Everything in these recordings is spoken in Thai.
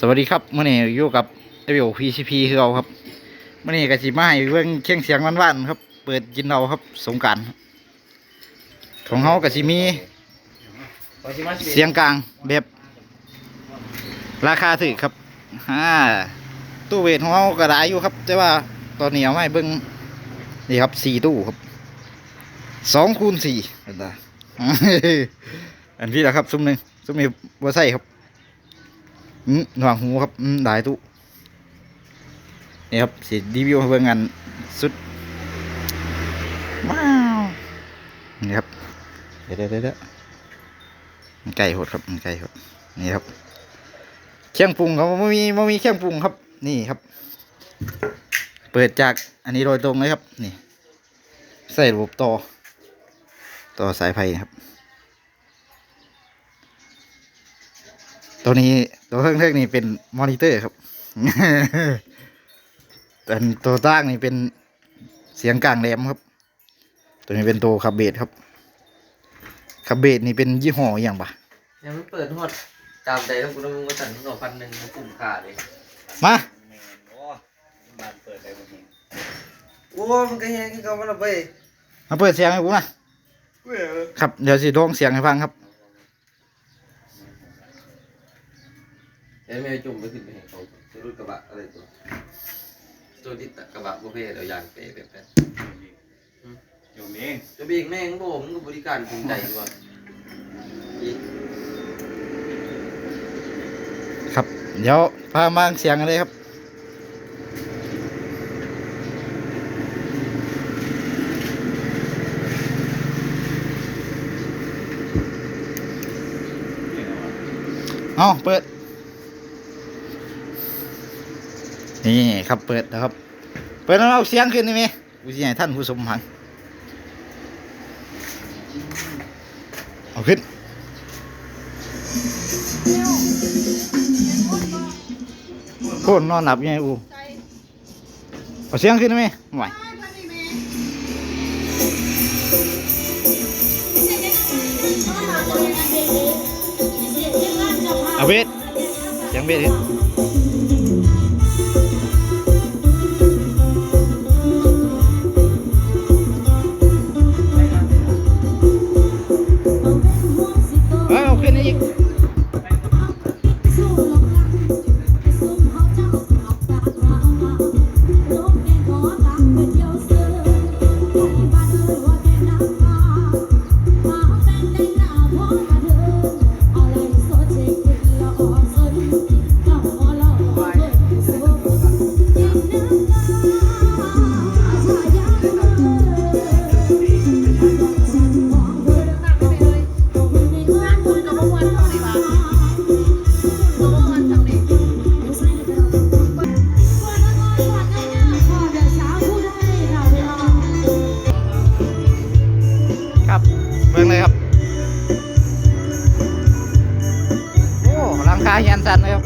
สวัสดีครับเมื่อนี้อยู่กับเอวิโอพีซีพีคือเราครับเมื่อนี้กะจิมาให้เรื่องเคียงเสียงวันวันๆครับ เปิดกินเราครับสงการของเขากะจิมี เสียงกลางแบบราคาถือครับฮ่าตู้เวทของเขากระดายอยู่ครับ แต่ว่าตอนนี้เอาไม่เบิ้งนี่ครับสี่ตู้ครับสองคูณสี่อันน่ะอันพี่ละครับซุ้มหนึ่งซุ้มนี้บัวไส้ครับ อืมหนวงหูครับอืมหลายตู้นี่ครับสิรีวิวเบิ่งงานสุด ว้าว นี่ครับ เดี๋ยวเดี๋ยวเดี๋ยวเดี๋ยวมันไก่หดครับไก่หดนี่ครับเครื่องปรุงครับไม่มีไม่มีเครื่องปรุงครับ นี่ครับ เปิดจากอันนี้โดยตรงเลยครับ นี่ ใส่ระบบต่อ ต่อสายไฟครับ ตัวนี้ ตัวเครื่องเทกนี่เป็นมอนิเตอร์ครับแต่ตัวตั้งนี่เป็นเสียงกลางแหลมครับ ตัวนี้เป็นตัวคาเบสครับคาเบสนี่เป็นยี่ห้ออหย่างปะยังไม่เปิดทอดตามใจแล้วกูต้องมึงก็สั่นทั้งสองพันหนึ่งมันคุ้มค่าเลยมาโอ้มันก็แห้งขึ้นเขามาและไปมาเปิดเสียงให้กูนะครับเดี๋ยวสิร้องเสียงให้ฟังครับ เดี๋ยวแม่จุ่มไปขึ้นไปเห็นเขาจะรุ่นกระบะอะไรตัวตัวที่ตัดกระบะบุฟเฟ่ต์เรายางเปแบบนั้นอยู่เองจะเบรกแม่งบอกมึงก็บริการภูมิใจว่ะอีกครับ เดี๋ยวพามาเสียงกันเลยครับเอาเปิด นี่ครับเปิดนะครับ เปิดแล้วเอาเสียงขึ้นได้ไหมกูจะให้ท่านผู้ชมฟังเอาขึ้นโคตรนอนหลับยังไงอูเอาเสียงขึ้นได้ไหมไหวเอาเบสเสียงเบสดิ สัตว์นะครับ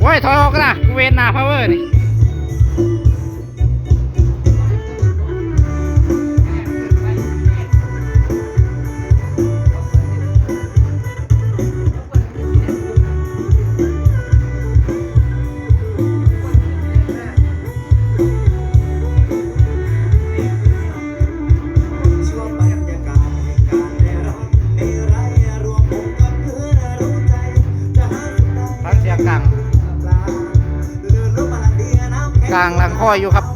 โอ้ยถอยออกนะกูเวนนาพาวเวอร์นี่ กลางลังคอยอยู่ครับ